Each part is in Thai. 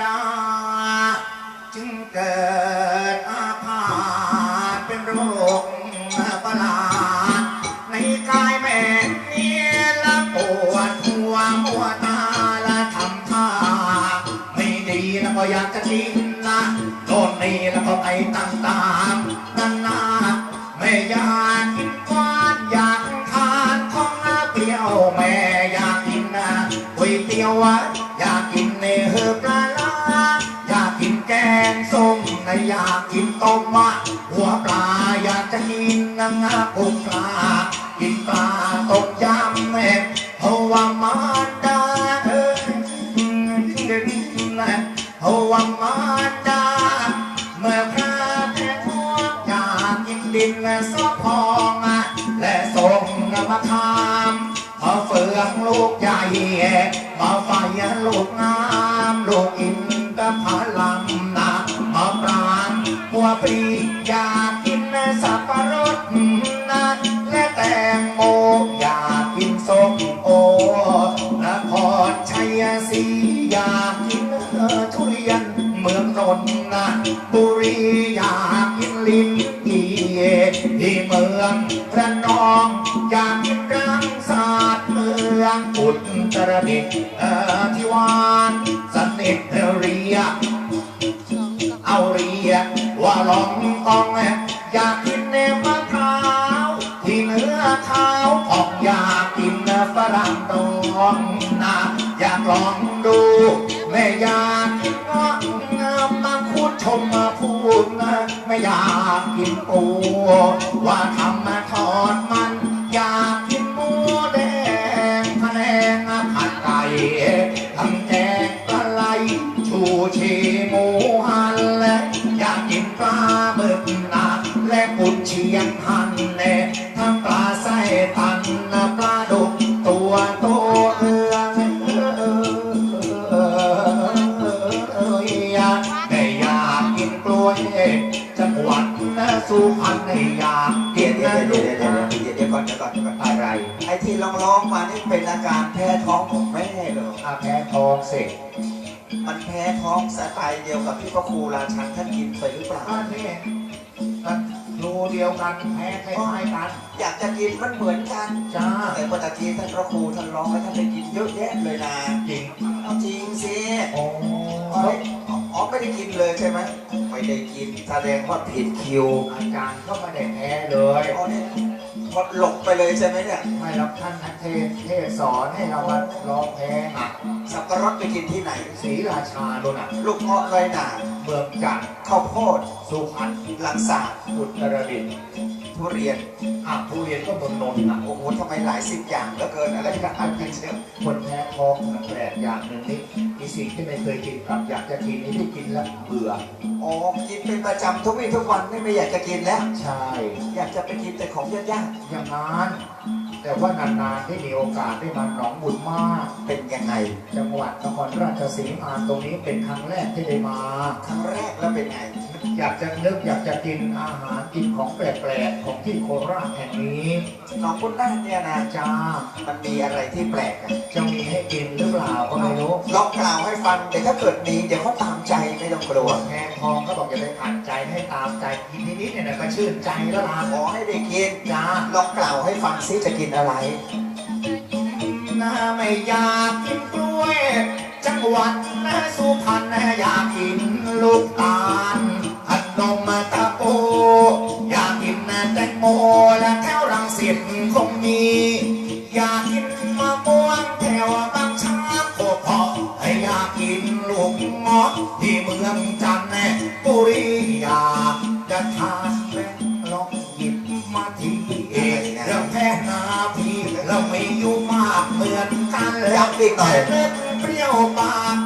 ดาจึงเกิดอาพาธเป็นโรคประหลาดในกายแม่เนี่ยละปวดหัวมัวตาละทำท่าไม่ดีแล้วก็อยากจะกินนะโน่นนี่แล้วก็ไปต่างๆนานาไม่อยากกินหวานอยากทานของเปรี้ยวแม่อยากกินก๋วยเตี๋ยว ต้มมะหัวปลาอยากจะกินนางาปุกปลา กินปลาต้มยำแม่เพราะว่ามันดาเอ้ยเพราะว่ามันดาเมื่อพระแม่ทวงอยากกินดินและซอพองและส่งมาทามมาเฟืองลูกใหญ่มาไฟลูกงามลูกอินทผลัมนะมาปรา ปรีอยากกินสับปะรดนะและแตงโมอยากกินส้มโอนครชัยศรีอยากกินทุเรียนเมืองนนท์นะบุรีอยากกินลิ้นอีที่เมืองระนองอยากกินรังสาดเมืองอุตรดิตถ์เอ่อที่วานสนิทเรียเอาเรียก ว่าลองกองอยากกินเนมะพร้าวที่เนื้อเท้าออกอยากกินฝรั่งตองนะอยากลองดู แม่อยากกินงามมาคุดชมมาพูดนะไม่อยากกินปูว่าท กินปลาหมึกนาและกุนเชียงหันแน่ทั้งปลาไส้ตันปลาดุกตัวโตเอืองเอยไม่อยากกินกล้วยจังหวัดนสุพรรณไม่อยากกิเดี๋ยนวเดี๋ยวลูกเดี๋ยวก่อนเดี๋ยวก่อนเดี๋ยวก่อนอะไร ไอ้ที่ร้องร้องๆมานี่เป็นอาการแพ้ท้องของแม่เหรอาแพ้ท้องสิ มันแพ้ท้องสไตล์เดียวกับที่พระครูราชันท่านกินไปหรือเปล่า อันนี้มันรูเดียวกันแพ้คล้ายๆกันอยากจะกินมันเหมือนกันจ้าแต่เมื่อตะกี้ท่านพระครูท่านร้องให้ท่านได้กินเยอะแยะเลยนะจริงเอาจริงสิโอ้อ๋ออ๋อไม่ได้กินเลยใช่ไหมไม่ได้กินแสดงว่าผิดคิวอาจารย์ก็ไม่ได้แพ้เลยอ๋อเนี่ย พอหลบไปเลยใช่ไหมเนี่ยไม่รับท่านนักเทศเทศสอนให้เรามาร้องเพลงอะสับปะรดไปกินที่ไหน ศรีราชาโดนอะลูกเงาะลอยหนาเมืองจันทร์ข้าวโพดสุพรรณลังสาดอุตรดิตถ์ทุเรียนอะผู้เรียนก็เมืองนนท์อะโอ้โหทำไมหลายสิบอย่างเหลือเกินอะไรกันอันกันเชียวคนแพ้ท้องมันแปลกอย่างหนึ่งนี่ มีสิ่งที่ไม่เคยกินครับอยากจะกินนี่ที่กินแล้วเบื่อ อ๋อ กินเป็นประจำทุกวี่ทุกวันไม่ไม่อยากจะกินแล้ว ใช่ อยากจะไปกินแต่ของยากอย่างนั้น แต่ว่านานๆที่มีโอกาสได้มาหนองบุญมาก ๆเป็นยังไง จังหวัดนครราชสีมาตรงนี้เป็นครั้งแรกที่ได้มา ครั้งแรกแล้วเป็นไง อยากจะนึกอยากจะกินอาหารกินของแปลกๆของที่โคราชแห่งนี้น้องคุณน่านเนี่ยนะจ้ามันมีอะไรที่แปลกอะจะมีให้กินหรือเปล่าก็ไม่รู้ลองกล่าวให้ฟังเดี๋ยวถ้าเกิดมีเดี๋ยวเขาตามใจไม่ต้องกลัวแพงทองก็บอกอย่าไปขัดใจให้ตามใจกินนิดๆเนี่ยนะก็ชื่นใจแล้วล่ะขอให้ได้กินจ้าลองกล่าวให้ฟังซิจะกินอะไรน้าไม่อยากกินกล้วย จังหวัดนะสุพรรณนะอยากกินลูกตาล ขนมตะโอ อยากกินแตงโมและแถวรังสิตคงมี อยากกินมะม่วงแถวบางช้างโคพอให้อยากกินลูกเงาะที่เมืองจันทบุรีอยากจะทานแป้งลองหยิบมาทีเองเรื่องแพ้นาพีเราไม่อยู่มากเหมือนกันแล้วย้ำอีกหน่อยแต่เม็ดเปรี้ยวปากอยาก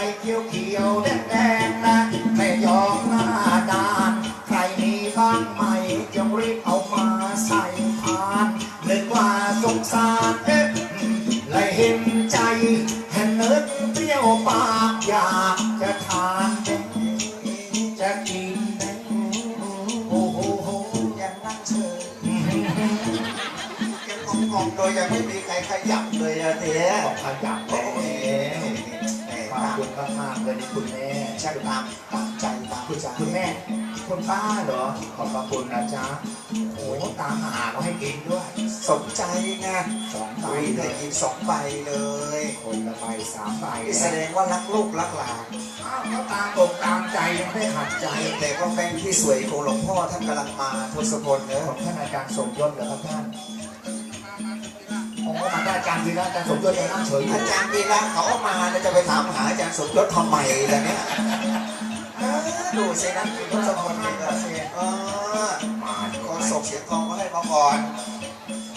อ้ใบเขียวเขียวๆแดงแดงๆนะไม่ยอมหน้าด้าน ใครมีบ้างไหมจงรีบเอามาใส่พานนึกว่าสงสารเอ๊ะและเห็นใจเห็นนึกเปรี้ยวปากอยากจะทานแดงจะกินแดงโอ้โหโหยังนั่งเฉยงงโดยยังไม่มีใครขยับเลยอะเจ๊ขอบขยับโอ้แม่โหแหม ขอบตามคุณมากๆเลยคุณแม่ช่างตามตามใจตามคุณใจคุณแม่คุณป้าเหรอขอบพระคุณนะจ๊ะโอ้ตามหาก็ให้กินด้วยสนใจไงสองใบอุ้ยเลได้ยกินสองใบเลย คนละใบสามใบนี่แสดงว่ารักลูกรักหลานอ้าวก็ตามอกตามใจยังไม่ขัดใจ แต่ก็แบงค์ที่สวยของหลวงพ่อท่านกำลังมาทศพลเนอะของท่านอาจารย์สมยศเหรอครับท่าน โอ้มาได้อาจารย์วีระอาจารย์สมยศยังนั่งเฉยอยู่อาจารย์วีระเขาเอามาแล้วจะไปถามหาอาจารย์สมยศทำไมล่ะเนี่ยเออดูสินะทศพลเนี่ยเออมาดีคกว่านส่งเสียงกลองมาให้มาก่อน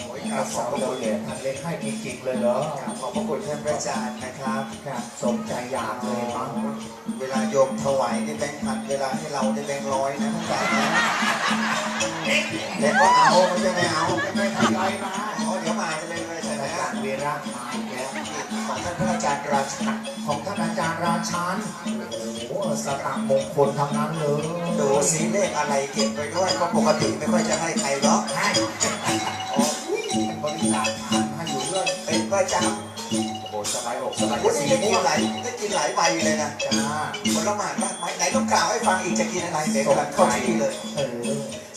โอ้ยคครัรับบสขอองบพระเราคุณเหรียญท่านเล็กให้จริงๆเลยเหรอครับขอบพระคุณท่านพระอาจารย์นะครับ ครับสมใจอยากเลยมั้งเวลาโยมถวายนี่แบงค์พันเวลาให้เราได้แบงค์ร้อยนะท่านอาจารย์นะแต่ก็เอาไม่ใช่ไม่เอาไม่ทำไรมาอ๋อเดี๋ยวมาาจารย์วีระมาอีกแล้วของท่านพระอาจารย์ราชันของท่านอาจารย์ราชันโอ้โหสตางค์มงคลทั้งนั้นเลยดูสีเลขอะไรเก็บไปด้วยเพราะปกติไม่ค่อยจะให้ใครหรอกให้อ๋อบริษัทให้อยู่เรื่อยเป็นประจโอ้โหสบายอกสบายใจวันนี้ได้กินวงหลายได้กินหลายใบเลยนะจ้าผลไม้มากมายไหนต้องกล่าวให้ฟังอีกจะกินอะไรเดี๋ยวกำลังเข้าที่เลย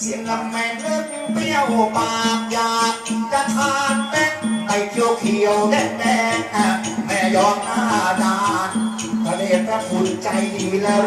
เสียงลำแม่นึกเปรี้ยวปากยา ยวเขียวแดงแดงแม่ยอมหน้าดานพระเดชพระคุณใจดีแล้ว